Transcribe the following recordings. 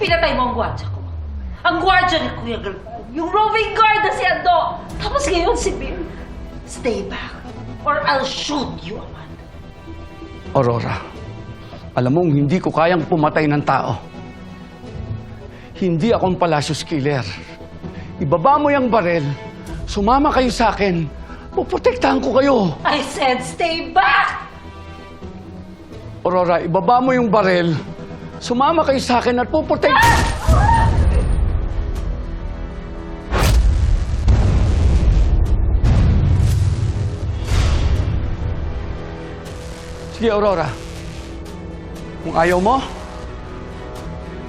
Pinatay mo ang gwardya ko. Ang gwardya ni Kuya Galpo. Yung roving guard na si Ando. Tapos ngayon si Bill. Stay back or I'll shoot you, Amanda. Aurora, alam mong hindi ko kayang pumatay ng tao. Hindi akong Palacios Killer. Ibaba mo yung barel, sumama kayo sa akin, puprotektahan ko kayo. I said stay back! Aurora, ibaba mo yung barel, sumama kayo sa akin at puprotek... Sige, Aurora. Kung ayaw mo,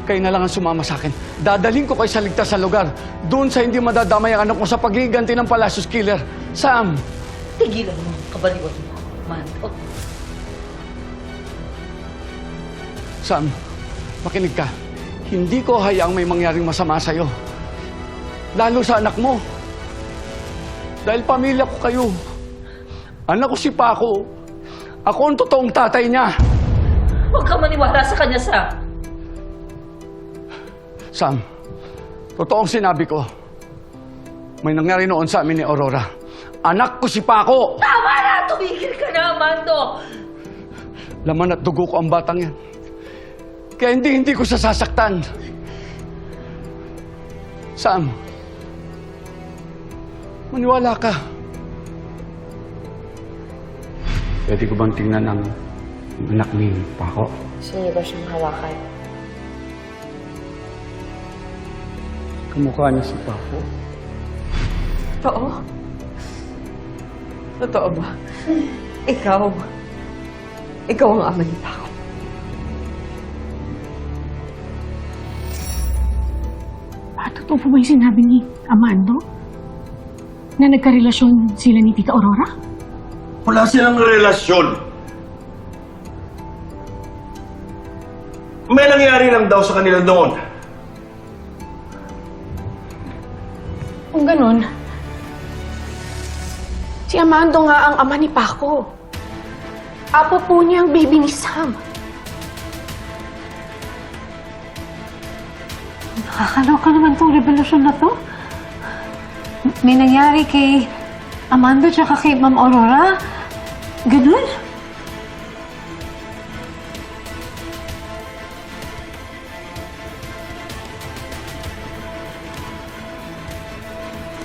kayo na lang ang sumama sa akin. Dadalhin ko kayo sa ligtas sa lugar. Doon sa hindi madadamay ang anak mo sa pagiganti ng Palacios Killer. Sam! Tigilan mo kabaliwan mo, Amanda. Sam, makinig ka. Hindi ko hayaang may mangyaring masama sa'yo. Lalo sa anak mo. Dahil pamilya ko kayo. Anak ko si Paco. Ako ang totoong tatay niya. Huwag ka maniwala sa kanya, Sam. Sam, totoong sinabi ko. May nangyari noon sa amin ni Aurora. Anak ko si Paco. Tama na! Tumigil ka na, Amando! Laman at dugo ko ang batang yan. Kaya hindi, hindi ko siya sasaktan. Sam, maniwala ka. Pwede ko bang tingnan ang anak ni Paco? Gusto niyo ba siyang hawakan? Kamukha niya si Paco. Totoo? Totoo ba? Ikaw, ikaw ang ama ni Paco. Totoo po ba yung sinabi ni Amando? Na nagkarelasyon sila ni Tita Aurora? Wala silang relasyon. May nangyari lang daw sa kanila doon. Kung ganun, si Amando nga ang ama ni Paco. Apo po niya ang baby ni Sam. Nakakaloka naman tong revolusyon na to. May nangyari kay Amanda tsaka kay Ma'am Aurora. Ganun?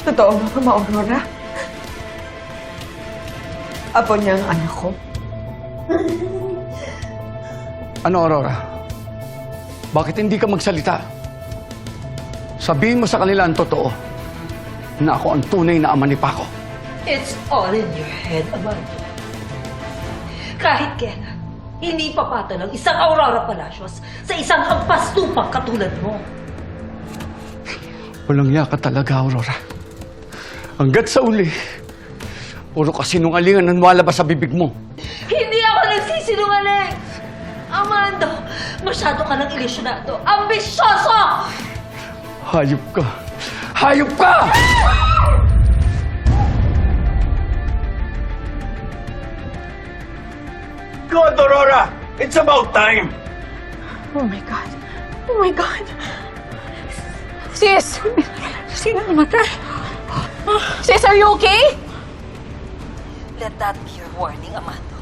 Totoo ba, Mama Aurora? Apo niya ang anak ko. Ano, Aurora? Bakit hindi ka magsalita? Sabihin mo sa kanila ang totoo na ako ang tunay na ama ni Paco. It's all in your head, Amanda. Kahit kailan, hindi papatol ang isang Aurora Palacios sa isang hampastupang katulad mo. Walang yaka talaga, Aurora. Hanggat sa uli, puro kasinungalingan ang walabas sa bibig mo. Hindi ako nagsisinungaling! Amanda, masyado ka ng ilisyonado. Ambisyoso! Hayop ka! Hayop ka! God, Aurora! It's about time! Oh my God. Oh my God. Sis! Sino namatay? Sis, are you okay? Let that be your warning, Amanda.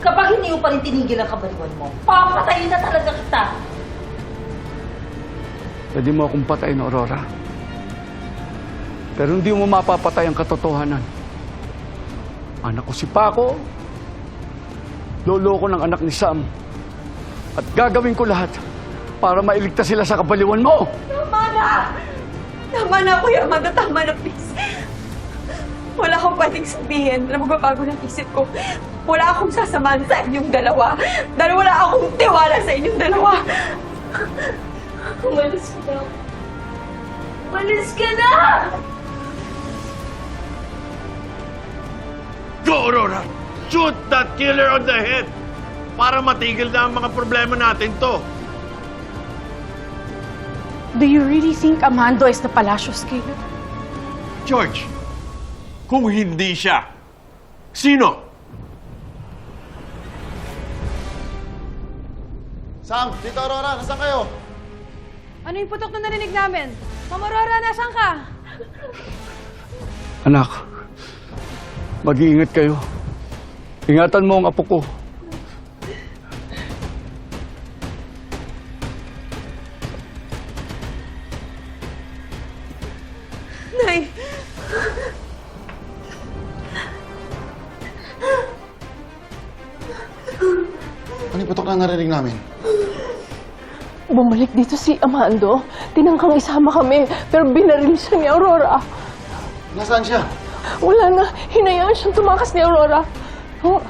Kapag hindi mo pa rin tinigil ang kabaliwan mo, papatayin na talaga kita. Pwede mo akong patayin, Aurora. Pero hindi mo mapapatay ang katotohanan. Anak ko si Paco. Lolo ko ng anak ni Sam. At gagawin ko lahat para mailigtas sila sa kabaliwan mo. Tama na! Tama na, Kuya Amanda. Tama na, please. Wala akong pwedeng sabihin na magbabago ng isip ko. Wala akong sasamahan sa inyong dalawa. Dahil wala akong tiwala sa inyong dalawa. Umalis ka na. Malis ka na! Go, Aurora! Shoot that killer on the head! Para matigil na ang mga problema natin to. Do you really think Amando is the Palacios killer? George, kung hindi siya, sino? Sam, Tito Aurora, nasaan kayo? Ano yung putok na narinig namin? Ma'am Aurora, nasan ka? Anak, mag-iingat kayo. Ingatan mo ang apo ko. Nay, Ano yung putok na narinig namin? Bumalik dito si Amando. Tinangkang isama kami, pero binaril siya ni Aurora. Nasaan siya? Wala na, hinayaan siyang tumakas ni Aurora. Oh,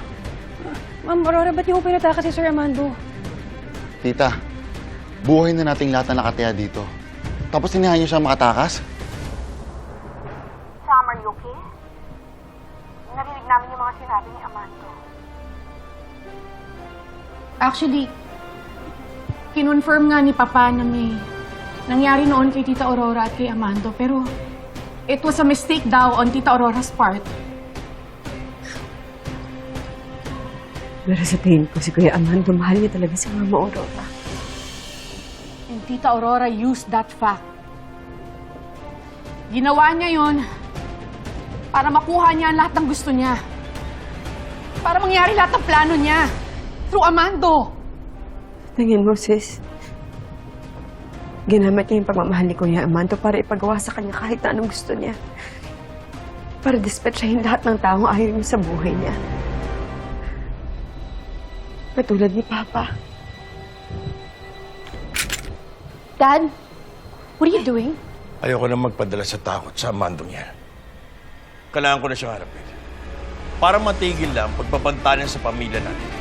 Ma'am Aurora, ba't niyo ko pinataka si Sir Armando? Tita, buhay na nating lahat na nakataya dito. Tapos tinihan niyo siya makatakas? Summer, you okay? Narinig namin yung mga sinabi ni Amando. Actually, kinonfirm nga ni Papa na may nangyari noon kay Tita Aurora at kay Amando. Pero it was a mistake daw on Tita Aurora's part. Pero sa tingin ko, si Kuya Amando, mahal niya talaga si Mama Aurora. And Tita Aurora used that fact. Ginawa niya yon para makuha niya lahat ng gusto niya. Para mangyari lahat ng plano niya. Through Amando. Tingin mo, sis, ginamit niya yung pagmamahal ni Kuya Amando para ipagawa sa kanya kahit na anong gusto niya. Para dispatchahin lahat ng taong ayaw niya sa buhay niya. Katulad ni Papa. Dad, what are you doing? Ayoko na magpadala sa takot sa mandong yan. Kailangan ko na siyang harapin. Para matigil lang pagpapanta niya sa pamilya natin.